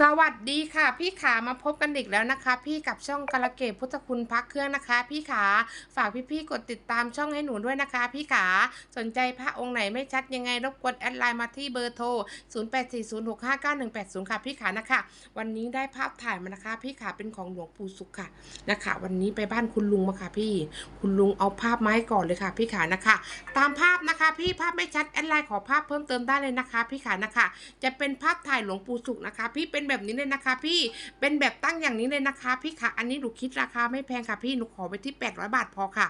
สวัสดีค่ะ พี่ขามาพบกันอีกแล้วนะคะ พี่กับช่องกาลเกตพุทธคุณพักเครื่องนะคะ พี่ขาฝากพี่ๆกดติดตามช่องให้หนูด้วยนะคะ พี่ขาสนใจพระองค์ไหนไม่ชัดยังไงรบกวนแอดไลน์มาที่เบอร์โทร 0840659180 ค่ะ พี่ขานะคะ วันนี้ได้ภาพถ่ายมานะคะ พี่ขาเป็นของหลวงปู่สุขค่ะนะคะ วันนี้ไปบ้านคุณลุงมาค่ะ พี่คุณลุงเอาภาพมาให้ก่อนเลยค่ะ พี่ขานะคะ ตามภาพนะคะ พี่ภาพไม่ชัดแอดไลน์ขอภาพเพิ่มเติมได้เลยนะคะ พี่ขานะคะ จะเป็นภาพถ่ายหลวงปู่สุขนะคะ พี่เป็นนแบบนี้เลยนะคะ พี่เป็นแบบตั้งอย่างนี้เลยนะคะ พี่คะอันนี้หนูคิดราคาไม่แพงค่ะพี่หนูขอไว้ที่ 800 บาทพอค่ะ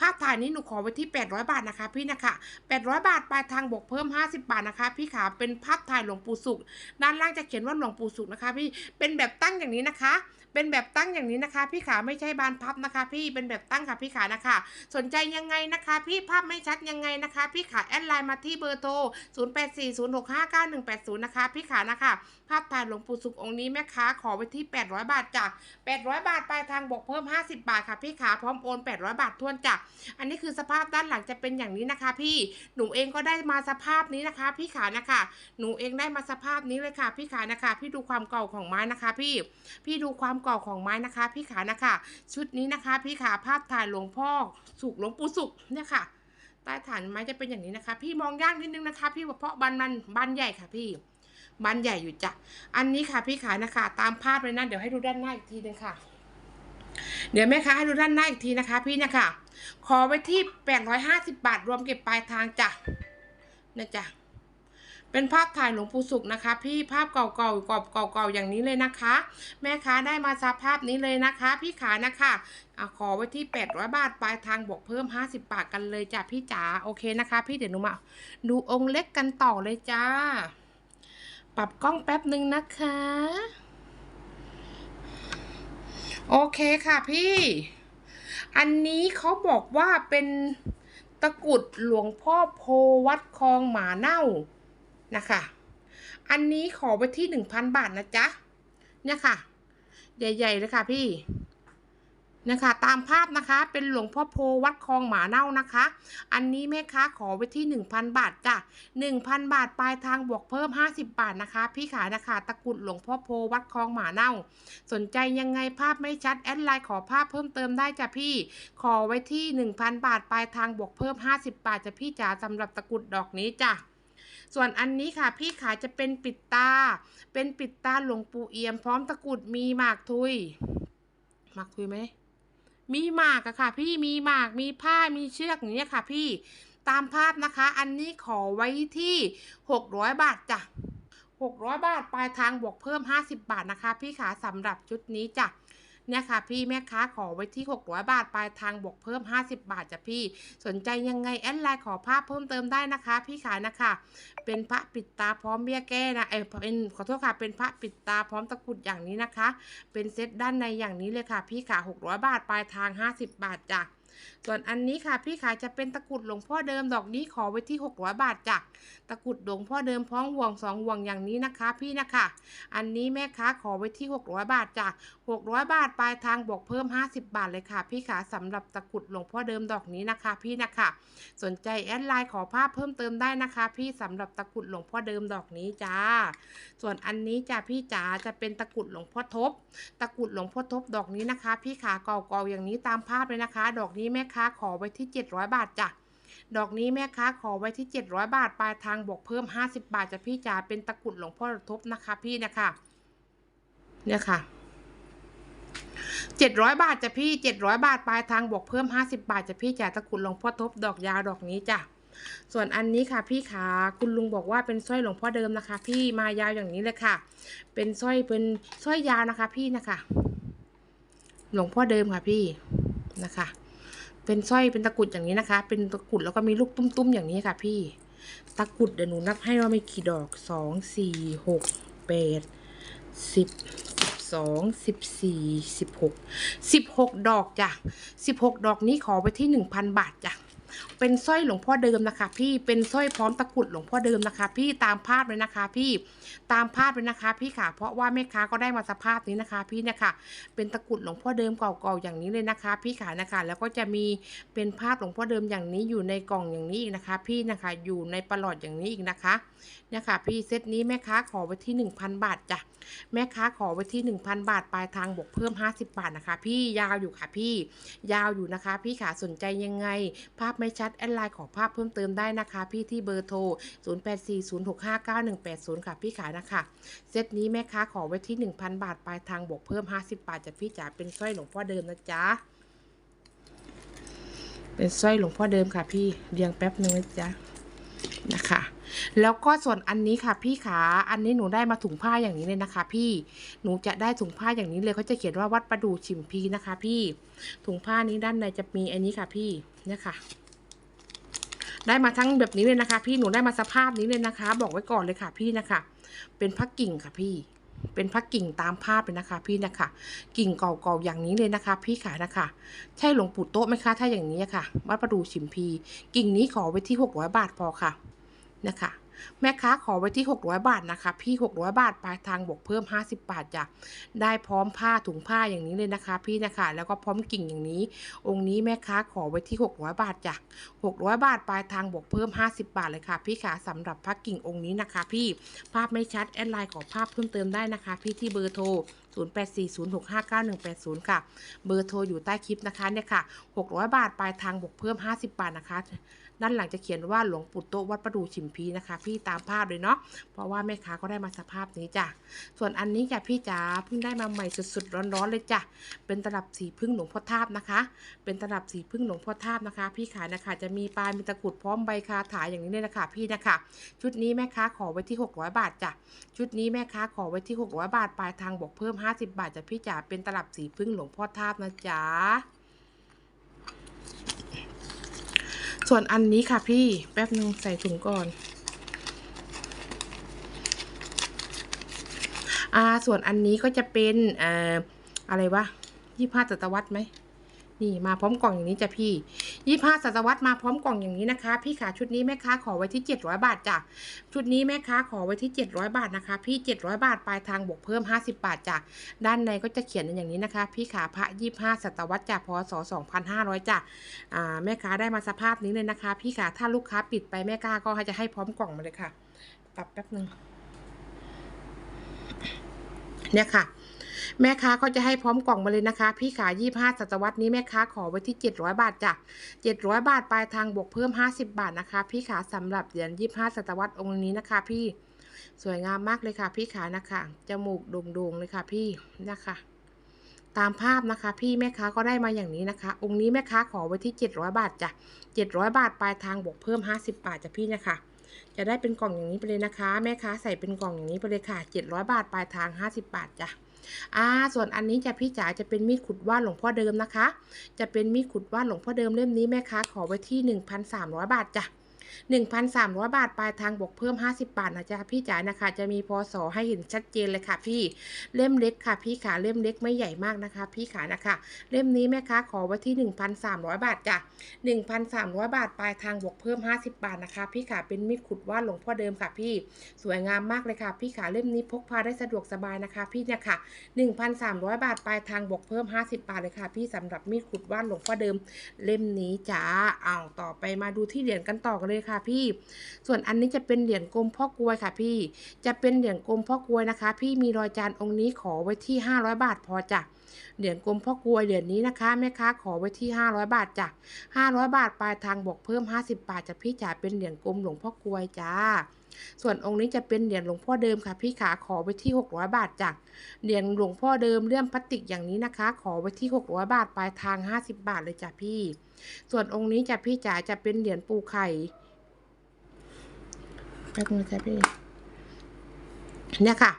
ภาพถ่ายนี้หนูขอไว้ที่ 800 บาทนะคะ พี่นะคะ 800 บาทปลายทางบวกเพิ่ม 50 บาทนะคะ พี่ขาเป็นภาพถ่ายหลวงปู่สุขด้านล่างจะเขียนว่าหลวงปู่สุขนะคะ พี่เป็นแบบตั้งอย่างนี้นะคะเป็นแบบตั้งอย่างนี้นะคะ พี่ขาไม่ใช่บานพับนะคะ พี่เป็นแบบตั้งค่ะพี่ขานะคะ สนใจยังไงนะคะ พี่ภาพไม่ชัดยังไงนะคะ พี่ขาแอดไลน์มาที่เบอร์โทร 0840659180 นะคะ พี่ขานะคะ ภาพถ่ายหลวงปู่สุของค์นี้แม่ค้าขอไว้ที่ 800 บาทจ้ะ800 บาทปลายทางบวกเพิ่ม 50 บาทค่ะพี่ขาพร้อมโอน 800 บาททวนจ้ะอันนี้คือสภาพด้านหลังจะเป็นอย่างนี้นะคะ พี่หนูเองก็ได้มาสภาพนี้นะคะ พี่ขานะคะ หนูเองได้มาสภาพนี้เลยค่ะ พี่ขานะคะ พี่ดูความเก่าของไม้นะคะ พี่พี่ดูความเก่าของไม้นะคะ พี่ขานะคะ ชุดนี้นะคะ พี่ขาภาพถ่ายหลวงพ่อสุกหลวงปู่สุกเนี่ยค่ะใต้ฐานไม้จะเป็นอย่างนี้นะคะ พี่มองยากนิดนึงนะคะ พี่เพราะบันมันบันใหญ่ค่ะพี่บันใหญ่อยู่จ้ะอันนี้ค่ะพี่ขานะคะ ตามภาพเลยนะเดี๋ยวให้ดูด้านหน้าอีกทีนึงค่ะ เดี๋ยวแม่ค้าให้ดูด้านหน้าอีกทีนะคะ พี่นะคะขอไว้ที่แปดร้อยห้าสิบบาทรวมเก็บปลายทางจ้ะนะจ๊ะ เป็นภาพถ่ายหลวงปู่สุขนะคะ พี่ภาพเก่าๆกรอบเก่าๆอย่างนี้เลยนะคะ แม่ค้าได้มาสภาพนี้เลยนะคะ พี่ขานะคะอขอไว้ที่ 800 บาทปลายทางบวกเพิ่ม 50 บาทกันเลยจ้ะพี่จ๋าโอเคนะคะ พี่เดี๋ยวหนูมาดูองค์เล็กกันต่อเลยจ้า ปรับกล้องแป๊บหนึ่งนะคะ โอเคค่ะพี่ อันนี้เขาบอกว่าเป็นตะกุดหลวงพ่อโพวัดคลองหมาเน่า นะคะ อันนี้ขอไปที่หนึ่งพันบาทนะจ๊ะ เนี่ยค่ะ ใหญ่ๆเลยค่ะพี่นะคะตามภาพนะคะเป็นหลวงพ่อโพวัดคลองหมาเน่านะคะ อันนี้แม่ค้าขอไปที่หนึ่งพันบาทจ้ะหนึ่งพันบาทปลายทางบวกเพิ่มห้าสิบบาทนะคะ พี่ขานะคะตะกรุดหลวงพ่อโพวัดคลองหมาเน่า สนใจยังไงภาพไม่ชัดแอดไลน์ขอภาพเพิ่มเติมได้จ้ะพี่ ขอไว้ที่หนึ่งพันบาทปลายทางบวกเพิ่มห้าสิบบาทจ้ะพี่จ๋าสำหรับตะกรุดดอกนี้จ้ะ ส่วนอันนี้ค่ะ พี่ขายจะเป็นปิดตา เป็นปิดตาหลวงปู่เอี่ยม พร้อมตะกรุดมีหมากทุยหมากทุยไหมมีหมากอะค่ะ พี่มีหมากมีผ้ามีเชือกอย่างเนี้ยค่ะ พี่ตามภาพนะคะ อันนี้ขอไว้ที่หกร้อยบาทจ้ะหกร้อยบาทปลายทางบวกเพิ่มห้าสิบบาทนะคะ พี่ขาสำหรับชุดนี้จ้ะ เนี่ยค่ะพี่แม่ค้าขอไว้ที่หกร้อยบาทปลายทางบวกเพิ่มห้าสิบบาทจ้ะพี่ สนใจยังไงแอดไลน์ขอภาพเพิ่มเติมได้นะคะ พี่ขายนะคะ เป็นพระปิดตาพร้อมเบี้ยแก้นะเออเป็นขอโทษค่ะเป็นพระปิดตาพร้อมตะกุดอย่างนี้นะคะ เป็นเซตด้านในอย่างนี้เลยค่ะ พี่ขา600 บาทปลายทาง 50 บาทจ้ะ ส่วนอันนี้ค่ะพี่ขาจะเป็นตะกรุดหลวงพ่อเดิมดอกนี้ขอไว้ที่600บาทจ้ะตะกรุดหลวงพ่อเดิมพร้อมห่วงสองห่วงอย่างนี้นะคะ พี่นะคะ อันนี้แม่ค้าขอไว้ที่600บาทจ้ะ600 บาทปลายทางบวกเพิ่ม 50 บาทเลยค่ะ พี่ขาสำหรับตะกรุดหลวงพ่อเดิมดอกนี้นะคะ พี่นะคะ สนใจแอดไลน์ขอภาพเพิ่มเติมได้นะคะ พี่สำหรับตะกรุดหลวงพ่อเดิมดอกนี้จ้า ส่วนอันนี้จ้ะพี่จ๋าจะเป็นตะกรุดหลวงพ่อทบ ตะกรุดหลวงพ่อทบดอกนี้นะคะ พี่ขาเก่าๆอย่างนี้ตามภาพเลยนะคะ ดอกนี้ี้แม่ค้าขอไว้ที่ 700 บาทจ้ะดอกนี้แม่ค้าขอไว้ที่ 700 บาท ปลายทางบวกเพิ่ม 50 บาทจะพี่จ๋าเป็นตะกุดหลวงพ่อทบนะคะ พี่นะคะเนี่ยค่ะเจ็ดร้อยบาทจะพี่เจ็ดร้อยบาท ปลายทางบวกเพิ่มห้าสิบาทจะพี่จ๋าตะกุดหลวงพ่อทบดอกยาวดอกนี้จ้ะส่วนอันนี้ค่ะพี่ขาคุณลุงบอกว่าเป็นสร้อยหลวงพ่อเดิมนะคะ พี่มายาวอย่างนี้เลยค่ะ เป็นสร้อยเป็นสร้อยยาวนะคะ พี่นะคะ หลวงพ่อเดิมค่ะพี่นะคะ เป็นสร้อยเป็นตะกุดอย่างนี้นะคะ เป็นตะกุดแล้วก็มีลูกตุ้มๆอย่างนี้ค่ะ พี่ ตะกุดเดี๋ยวหนูนับให้ว่ามีกี่ดอกสองสี่หกแปดสิบสองสิบสี่สิบหกสิบหกดอกจ้ะสิบหกดอกนี้ขอไปที่หนึ่งพันบาทจ้ะ เป็นสร้อยหลวงพ่อเดิมนะคะ พี่เป็นสร้อยพร้อมตะกรุดหลวงพ่อเดิมนะคะ พี่ตามภาพเลยนะคะ พี่ตามภาพเลยนะคะ พี่ค่ะ เพราะว่าแม่ค้าก็ได้มาสภาพนี้นะคะ พี่เนี่ยค่ะ เป็นตะกรุดหลวงพ่อเดิมเก่าๆอย่างนี้เลยนะคะ พี่ขานะคะ แล้วก็จะมีเป็นภาพหลวงพ่อเดิมอย่างนี้อยู่ในกล่องอย่างนี้อีกนะคะ พี่นะคะ อยู่ในประหลอดอย่างนี้อีกนะคะเนี่ยค่ะ พี่เซตนี้แม่ค้าขอไว้ที่ 1,000 บาทจ้ะแม่ค้าขอไว้ที่ 1,000 บาทปลายทางบวกเพิ่ม 50 บาทนะคะ พี่ยาวอยู่ค่ะพี่ยาวอยู่นะคะ พี่ขาสนใจยังไงภาพไม่ชัด แอดไลน์ขอภาพเพิ่มเติมได้นะคะ พี่ที่เบอร์โทร 0840659180 ค่ะ พี่ขายนะคะ เซตนี้แม่ค้าขอไว้ที่ 1,000 บาท ปลายทางบวกเพิ่ม 50 บาทจากพี่จ๋าเป็นสร้อยหลวงพ่อเดิมนะจ๊ะ เป็นสร้อยหลวงพ่อเดิมค่ะพี่เรียงแป๊บนึงนะจ๊ะนะคะแล้วก็ส่วนอันนี้ค่ะพี่ขาอันนี้หนูได้มาถุงผ้าอย่างนี้เลยนะคะ พี่หนูจะได้ถุงผ้าอย่างนี้เลยเขาจะเขียนว่าวัดประดู่ฉิมพีนะคะ พี่ถุงผ้านี้ด้านในจะมีอันนี้ค่ะพี่เนี่ยค่ะ ได้มาทั้งแบบนี้เลยนะคะ พี่หนูได้มาสภาพนี้เลยนะคะ บอกไว้ก่อนเลยค่ะพี่นะคะ เป็นพักกิ่งค่ะพี่ เป็นพักกิ่งตามภาพเลยนะคะ พี่นะคะ กิ่งเก่าๆอย่างนี้เลยนะคะ พี่ขานะคะ ใช่หลวงปู่โต๊ะไหมคะถ้าอย่างนี้ค่ะวัดประดูชิมพี กิ่งนี้ขอไว้ที่หกร้อยบาทพอค่ะนะคะ แม่ค้าขอไว้ที่ 600 บาทนะคะ พี่ 600 บาทปลายทางบวกเพิ่ม 50 บาทจ้ะได้พร้อมผ้าถุงผ้าอย่างนี้เลยนะคะ พี่นะคะ แล้วก็พร้อมกิ่งอย่างนี้ องค์นี้แม่ค้าขอไว้ที่ 600 บาทจ้ะ600 บาทปลายทางบวกเพิ่ม 50 บาทเลยค่ะ พี่ขาสำหรับพระกิ่งองค์นี้นะคะ พี่ภาพไม่ชัดแอดไลน์ขอภาพเพิ่มเติมได้นะคะ พี่ที่เบอร์โทร 0840659180 ค่ะ เบอร์โทรอยู่ใต้คลิปนะคะเนี่ยค่ะ 600 บาทปลายทางบวกเพิ่ม 50 บาทนะคะด้านหลังจะเขียนว่าหลวงปู่โตวัดประดูฉิมพีนะคะ พี่ตามภาพเลยเนาะเพราะว่าแม่ค้าก็ได้มาสภาพนี้จ้ะส่วนอันนี้จ้ะพี่จ๋าเพิ่งได้มาใหม่สุดๆร้อนๆเลยจ้ะเป็นตลับสีพึ่งหลวงพ่อทาบนะคะ เป็นตลับสีพึ่งหลวงพ่อทาบนะคะ พี่ขายนะคะ จะมีปลายมีตะกรุดพร้อมใบคาถาอย่างนี้เลยนะคะ พี่นะคะ ชุดนี้แม่ค้าขอไว้ที่ 600 บาทจ้ะชุดนี้แม่ค้าขอไว้ที่ 600 บาทปลายทางบอกเพิ่ม50 บาทจ้ะพี่จ๋าเป็นตลับสีพึ่งหลวงพ่อทาบนะจ๊ะส่วนอันนี้ค่ะพี่แป๊บนึงใส่ถุงก่อน อ่า ส่วนอันนี้ก็จะเป็นอ่าอะไรวะยี่ห้าศตวรรษไหม นี่มาพร้อมกล่องอย่างนี้จ้ะพี่ ยี่ห้าศตวรรษมาพร้อมกล่องอย่างนี้นะคะ พี่ขาชุดนี้แม่ค้าขอไว้ที่เจ็ดร้อยบาทจ้ะชุดนี้แม่ค้าขอไว้ที่เจ็ดร้อยบาทนะคะ พี่เจ็ดร้อยบาทปลายทางบวกเพิ่มห้าสิบาทจ้ะด้านในก็จะเขียนอย่างนี้นะคะ พี่ขาพระยี่ห้าศตวรรษจ้ะพศสองพันห้าร้อยจ้ะอ่าแม่ค้าได้มาสภาพนี้เลยนะคะ พี่ขาถ้าลูกค้าปิดไปแม่ค้าก็จะให้พร้อมกล่องมาเลยค่ะปรับแป๊บนึงเนี่ยค่ะ แม่ค้าก็จะให้พร้อมกล่องมาเลยนะคะ พี่ขายี่ห้าศตวรรษนี้แม่ค้าขอไว้ที่เจ็ดร้อยบาทจ้ะเจ็ดร้อยบาทปลายทางบวกเพิ่มห้าสิบาทนะคะ พี่ขาสำหรับเหรียญยี่ห้าศตวรรษองค์นี้นะคะ พี่สวยงามมากเลยค่ะ พี่ขานะคะจมูกโด่งๆเลยค่ะ พี่นะคะตามภาพนะคะ พี่แม่ค้าก็ได้มาอย่างนี้นะคะ องค์นี้แม่ค้าขอไว้ที่เจ็ดร้อยบาทจ้ะเจ็ดร้อยบาทปลายทางบวกเพิ่มห้าสิบาทจ้ะพี่นะคะ จะได้เป็นกล่องอย่างนี้ไปเลยนะคะ แม่ค้าใส่เป็นกล่องอย่างนี้ไปเลยค่ะเจ็ดร้อยบาทปลายทางห้าสิบาทจ้ะ อ่าส่วนอันนี้จะพี่จ๋าจะเป็นมีดขุดว่านหลวงพ่อเดิมนะคะ จะเป็นมีดขุดว่านหลวงพ่อเดิมเล่มนี้แม่ค้าขอไว้ที่หนึ่งพันสามร้อยบาทจ้ะ หนึ่งพันสามร้อยบาท ปลายทางบวกเพิ่มห้าสิบาทนะจ๊ะพี่จ๋านะคะ จะมีพศให้เห็นชัดเจนเลยค่ะ พี่เล่มเล็กค่ะ พี่ขาเล่มเล็กไม่ใหญ่มากนะคะ พี่ขานะคะ เล่มนี้แม่ค้าขอไว้ที่หนึ่งพันสามร้อยบาทจ้ะหนึ่งพันสามร้อยบาท ปลายทางบวกเพิ่มห้าสิบาทนะคะ พี่ขาเป็นมีดขุดว่านหลวงพ่อเดิมค่ะ พี่สวยงามมากเลยค่ะ พี่ขาเล่มนี้พกพาได้สะดวกสบายนะคะ พี่เนี่ยค่ะ 1,300 บาท ปลายทางบวกเพิ่ม 50 บาทเลยค่ะ พี่สำหรับมีดขุดว่านหลวงพ่อเดิม เล่มนี้จ้าอ้าวต่อไปมาดูที่เหรียญกันต่อกันเลยค่ะพี่ ส่วนอันนี้จะเป็นเหรียญกลมพ่อกลวยค่ะพี่ จะเป็นเหรียญกลมพ่อกลวยนะคะ พี่มีรอยจานองค์นี้ขอไว้ที่ 500 บาทพอจ้ะเหรียญกลมพ่อกลวยเหรียญนี้นะคะแม่ค้าขอไว้ที่ 500 บาทจ้ะ500 บาทปลายทางบวกเพิ่ม 50 บาทจะพี่จ๋าเป็นเหรียญกลมหลวงพ่อกลวยจ้า ส่วนองค์นี้จะเป็นเหรียญหลวงพ่อเดิมค่ะ พี่ขาขอไว้ที่ 600 บาทจ้ะเหรียญหลวงพ่อเดิมเลื่อมพลาสติกอย่างนี้นะคะ ขอไว้ที่ 600 บาทปลายทาง 50 บาทเลยจ้ะพี่ ส่วนองค์นี้จะพี่จ๋าจะเป็นเหรียญปูไข่ ป๊บนึงค่ะพี่เนี่ยค่ะ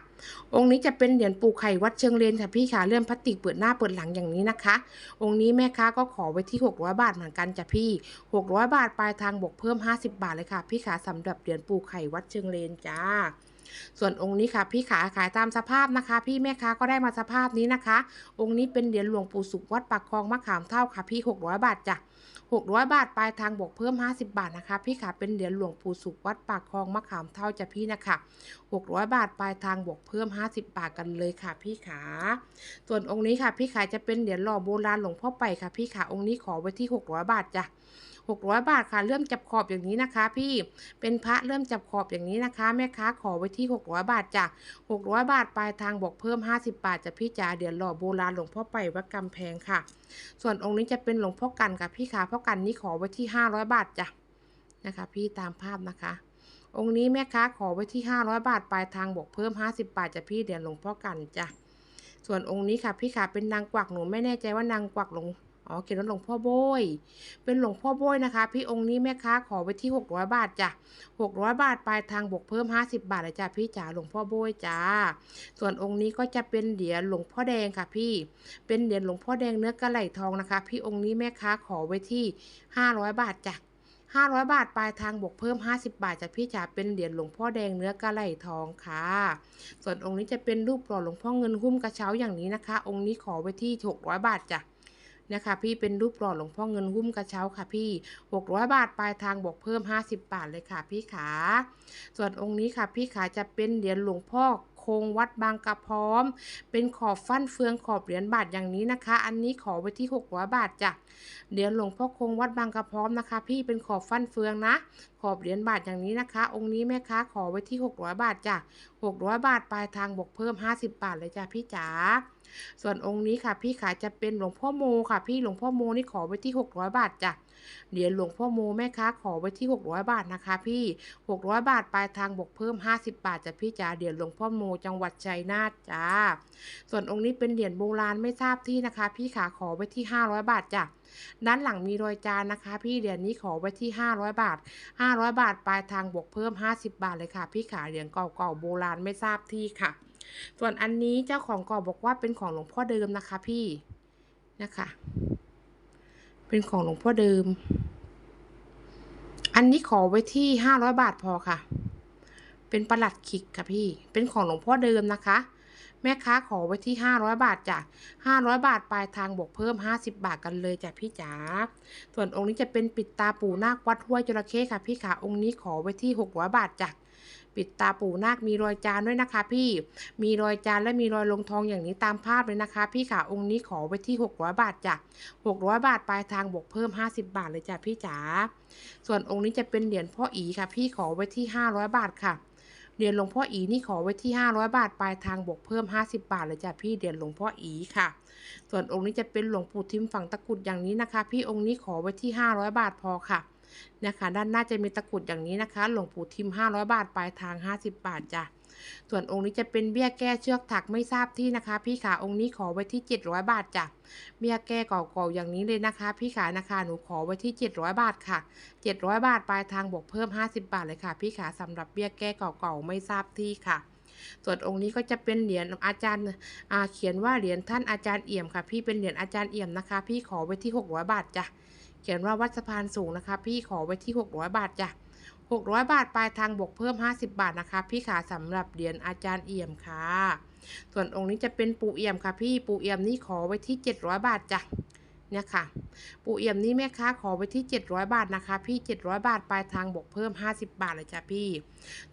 องค์นี้จะเป็นเหรียญปูไข่วัดเชิงเลนค่ะพี่ขาเลื่อมพลาสติกเปิดหน้าเปิดหลังอย่างนี้นะคะ องค์นี้แม่ค้าก็ขอไว้ที่600บาทเหมือนกันจ้ะพี่600บาทปลายทางบวกเพิ่ม 50 บาทเลยค่ะ พี่ขาสำหรับเหรียญปูไข่วัดเชิงเลนจ้า ส่วนองค์นี้ค่ะพี่ขาขายตามสภาพนะคะ พี่แม่ค้าก็ได้มาสภาพนี้นะคะ องค์นี้เป็นเหรียญหลวงปู่สุขวัดปากคลองมะขามเท่าค่ะ พี่600บาทจ้ะ600 บาทปลายทางบวกเพิ่ม 50 บาทนะคะ พี่ขาเป็นเหรียญหลวงปู่สุขวัดปากคลองมะขามเท่าจ้ะพี่นะคะ600 บาทปลายทางบวกเพิ่ม 50 บาทกันเลยค่ะ พี่ขาส่วนองค์นี้ค่ะ พี่ขาจะเป็นเหรียญหล่อโบราณหลวงพ่อไปค่ะ พี่ขาองค์นี้ขอไว้ที่ 600 บาทจ้ะ 600 บาทค่ะเริ่มจับขอบอย่างนี้นะคะ พี่เป็นพระเริ่มจับขอบอย่างนี้นะคะ แม่ค้าขอไว้ที่ 600 บาทจ้ะ600 บาทปลายทางบอกเพิ่ม 50 บาทจะพี่จ๋าเดี๋ยวหล่อโบราณหลวงพ่อไปวัดกำแพงค่ะ ส่วนองค์นี้จะเป็นหลวงพ่อกันค่ะพี่ขาพ่อกันนี่ขอไว้ที่ 500 บาทจ้ะนะคะ พี่ตามภาพนะคะองค์นี้แม่ค้าขอไว้ที่ 500 บาทปลายทางบอกเพิ่ม 50 บาทจะพี่เดี๋ยวหลวงพ่อกันจ้ะส่วนองค์นี้ค่ะพี่ขาเป็นนางกวักหนูไม่แน่ใจว่านางกวักหลวง อ๋อเขียนว่าหลวงพ่อโบย เป็นหลวงพ่อโบยนะคะ พี่องค์นี้แม่ค้าขอไว้ที่ 600 บาทจ้ะ600 บาทปลายทางบวกเพิ่ม 50 บาทเลยจ้ะพี่จ๋าหลวงพ่อโบยจ้า ส่วนองค์นี้ก็จะเป็นเหรียญหลวงพ่อแดงค่ะพี่ เป็นเหรียญหลวงพ่อแดงเนื้อกระไหลทองนะคะ พี่องค์นี้แม่ค้าขอไว้ที่ 500 บาทจ้ะ500บาทปลายทางบวกเพิ่ม50บาทจ้ะพี่จ๋าเป็นเหรียญหลวงพ่อแดงเนื้อกระไหลทองค่ะ ส่วนองค์นี้จะเป็นรูปหล่อหลวงพ่อเงินหุ้มกระเช้าอย่างนี้นะคะ องค์นี้ขอไว้ที่600บาทจ้ะ นะคะพี่เป็นรูปหล่อหลวงพ่อเงินหุ้มกระเช้าค่ะพี่ 600 บาทปลายทางบวกเพิ่ม 50 บาทเลยค่ะพี่ขา ส่วนองค์นี้ค่ะพี่ขาจะเป็นเหรียญหลวงพ่อ คง วัดบางกระพร้อม เป็นขอบฟั่นเฟืองขอบเหรียญบาทอย่างนี้นะคะ อันนี้ขอไว้ที่600บาทจ้ะเหรียญหลวงพ่อคงวัดบางกระพร้อมนะคะ พี่เป็นขอบฟั่นเฟืองนะ ขอบเหรียญบาทอย่างนี้นะคะ องค์นี้แม่ค้าขอไว้ที่600บาทจ้ะ600 บาทปลายทางบวกเพิ่ม 50 บาทเลยจ้ะพี่จ๋าส่วนองค์นี้ค่ะ พี่ขาจะเป็นหลวงพ่อโมค่ะ พี่หลวงพ่อโมนี่ขอไว้ที่ 600 บาทจ้ะ เหรียญหลวงพ่อโมแม่ค้าขอไว้ที่ 600 บาทนะคะ พี่ 600 บาทปลายทางบวกเพิ่ม 50 บาทจ้ะพี่จ๋าเหรียญหลวงพ่อโมจังหวัดชัยนาทจ้า ส่วนองค์นี้เป็นเหรียญโบราณไม่ทราบที่นะคะ พี่ขาขอไว้ที่ 500 บาทจ้ะด้านหลังมีรอยจานนะคะ พี่เหรียญนี้ขอไว้ที่ 500 บาท 500 บาทปลายทางบวกเพิ่ม 50 บาทเลยค่ะ พี่ขาเหรียญเก่าๆโบราณไม่ทราบที่ค่ะ ส่วนอันนี้เจ้าของกรอบบอกว่าเป็นของหลวงพ่อเดิมนะคะพี่นะคะ เป็นของหลวงพ่อเดิม อันนี้ขอไว้ที่ห้าร้อยบาทพอค่ะ เป็นประหลัดขิกค่ะพี่ เป็นของหลวงพ่อเดิมนะคะ แม่ค้าขอไว้ที่ห้าร้อยบาทจ้ะห้าร้อยบาทปลายทางบวกเพิ่มห้าสิบบาทกันเลยจ้ะพี่จ๋า ส่วนองค์นี้จะเป็นปิดตาปู่นาควัดห้วยจระเข้ค่ะ พี่ขาองค์นี้ขอไว้ที่หกร้อยบาทจ้ะ ปิดตาปู่นาคมีรอยจานด้วยนะคะ พี่มีรอยจานและมีรอยลงทองอย่างนี้ตามภาพเลยนะคะ พี่ขาองค์นี้ขอไว้ที่ 600 บาทจ้ะ600 บาทปลายทางบวกเพิ่ม 50 บาทเลยจ้ะพี่จ๋าส่วนองค์นี้จะเป็นเหรียญพ่ออีค่ะ พี่ขอไว้ที่ 500 บาทค่ะเหรียญหลวงพ่ออีนี่ขอไว้ที่ 500 บาท ปลายทางบวกเพิ่ม 50 บาทเลยจ้ะพี่เหรียญหลวงพ่ออีค่ะ ส่วนองค์นี้จะเป็นหลวงปู่ทิมฝั่งตะกุดอย่างนี้นะคะ พี่องค์นี้ขอไว้ที่ 500 บาทพอค่ะ นะคะ ด้านหน้าจะมีตะกรุดอย่างนี้นะคะ หลวงปู่ทิม 500 บาท ปลายทาง 50 บาทจ้ะ ส่วนองค์นี้จะเป็นเบี้ยแก้เชือกถักไม่ทราบที่นะคะ พี่ขาองค์นี้ขอไว้ที่ 700 บาทจ้ะ เบี้ยแก้เก่าๆอย่างนี้เลยนะคะ พี่ขานะคะหนูขอไว้ที่ 700 บาทค่ะ 700 บาทปลายทางบวกเพิ่ม 50 บาทเลยค่ะ พี่ขาสำหรับเบี้ยแก้เก่าๆไม่ทราบที่ค่ะส่วนองค์นี้ก็จะเป็นเหรียญอาจารย์อาเขียนว่าเหรียญท่านอาจารย์เอี่ยมค่ะ พี่เป็นเหรียญอาจารย์เอี่ยมนะคะ พี่ขอไว้ที่600บาทจ้ะ เขียนว่าวัดสะพานสูงนะคะ พี่ขอไว้ที่ 600 บาทจ้ะ600 บาทปลายทางบวกเพิ่ม 50 บาทนะคะ พี่ขาสำหรับเหรียญอาจารย์เอี่ยมค่ะ ส่วนองค์นี้จะเป็นปู่เอี่ยมค่ะ พี่ปู่เอี่ยมนี่ขอไว้ที่ 700 บาทจ้ะเนี่ยค่ะ ปู่เอี่ยมนี่แม่ค้าขอไว้ที่ 700 บาทนะคะ พี่ 700 บาทปลายทางบวกเพิ่ม 50 บาทเลยจ้ะพี่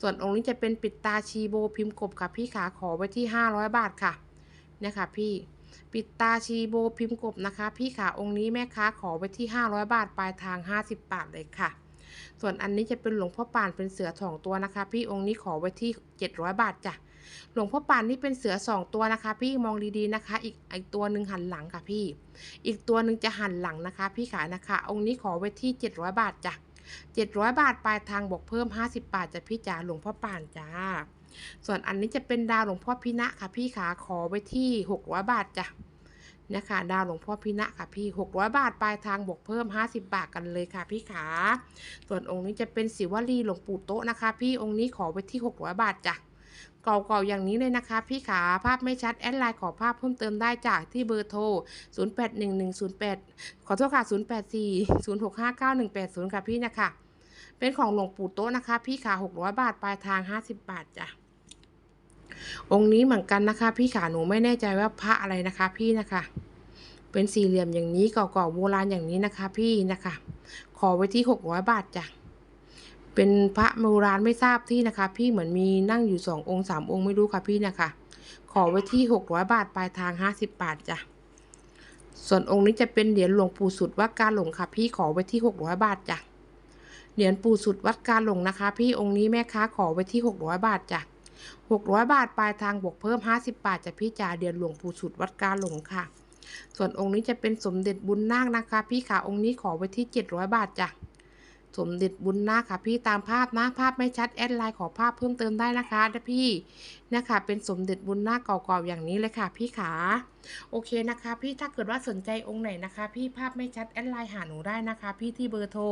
ส่วนองค์นี้จะเป็นปิดตาชีโบพิมพ์กบค่ะ พี่ขาขอไว้ที่ 500 บาทค่ะเนี่ยค่ะพี่ ปิดตาชีโบพิมพ์กบนะคะ พี่ขาองค์นี้แม่ค้าขอไว้ที่ 500 บาท ปลายทาง 50 บาทเลยค่ะ ส่วนอันนี้จะเป็นหลวงพ่อปานเป็นเสือสองตัวนะคะ พี่องค์นี้ขอไว้ที่ 700 บาทจ้ะหลวงพ่อปานนี่เป็นเสือสองตัวนะคะ พี่มองดีๆนะคะ อีกอีกตัวหนึ่งหันหลังค่ะพี่ อีกตัวหนึ่งจะหันหลังนะคะ พี่ขานะคะ องค์นี้ขอไว้ที่ 700 บาทจ้ะ700 บาทปลายทางบวกเพิ่ม 50 บาทจ้ะพี่จ๋าหลวงพ่อปานจ้า ส่วนอันนี้จะเป็นดาวหลวงพ่อพินะค่ะพี่ขาขอไว้ที่600บาทจ้ะนะคะดาวหลวงพ่อพินะค่ะพี่600บาทปลายทางบวกเพิ่ม50บาทกันเลยค่ะพี่ขาส่วนองค์นี้จะเป็นศิวลีหลวงปู่โตะนะคะ พี่องค์นี้ขอไว้ที่600บาทจ้ะเก่าๆอย่างนี้เลยนะคะพี่ขาภาพไม่ชัด แอดไลน์ขอภาพเพิ่มเติมได้จากที่เบอร์โทร 081108 ขอโทษค่ะ 0840659180 ค่ะพี่นะคะ เป็นของหลวงปู่โตะนะคะ พี่ขา 600 บาท ปลายทาง 50 บาทจ้ะ องค์นี้เหมือนกันนะคะ พี่ขาหนูไม่แน่ใจว่าพระอะไรนะคะ พี่นะคะ เป็นสี่เหลี่ยมอย่างนี้เก่าๆโบราณอย่างนี้นะคะ พี่นะคะ ขอไว้ที่หกร้อยบาทจ้ะเป็นพระโบราณไม่ทราบที่นะคะ พี่เหมือนมีนั่งอยู่สององค์สามองค์ไม่รู้ค่ะพี่นะคะ ขอไว้ที่หกร้อยบาทปลายทางห้าสิบบาทจ้ะส่วนองค์นี้จะเป็นเหรียญหลวงปู่สุดวัดกาหลงค่ะ พี่ขอไว้ที่หกร้อยบาทจ้ะเหรียญปู่สุดวัดกาหลงนะคะ พี่องค์นี้แม่ค้าขอไว้ที่หกร้อยบาทจ้ะ หกร้อยบาทปลายทางบวกเพิ่มห้าสิบบาทจะพี่จ่าเดือนหลวงปู่สุดวัดกาหลงค่ะ ส่วนองค์นี้จะเป็นสมเด็จบุญนาคนะคะ พี่ขาองค์นี้ขอไว้ที่เจ็ดร้อยบาทจ้ะ สมเด็จบุญนาคค่ะพี่ตามภาพนะภาพไม่ชัดแอดไลน์ขอภาพเพิ่มเติมได้นะคะนะพี่นะคะเป็นสมเด็จบุญนาคเก่าๆอย่างนี้เลยค่ะพี่ขาโอเคนะคะ พี่ถ้าเกิดว่าสนใจองค์ไหนนะคะ พี่ภาพไม่ชัดแอดไลน์หาหนูได้นะคะ พี่ที่เบอร์โทร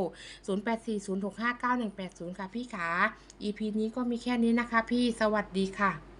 0840659180 ค่ะพี่ขา EP นี้ก็มีแค่นี้นะคะ พี่สวัสดีค่ะ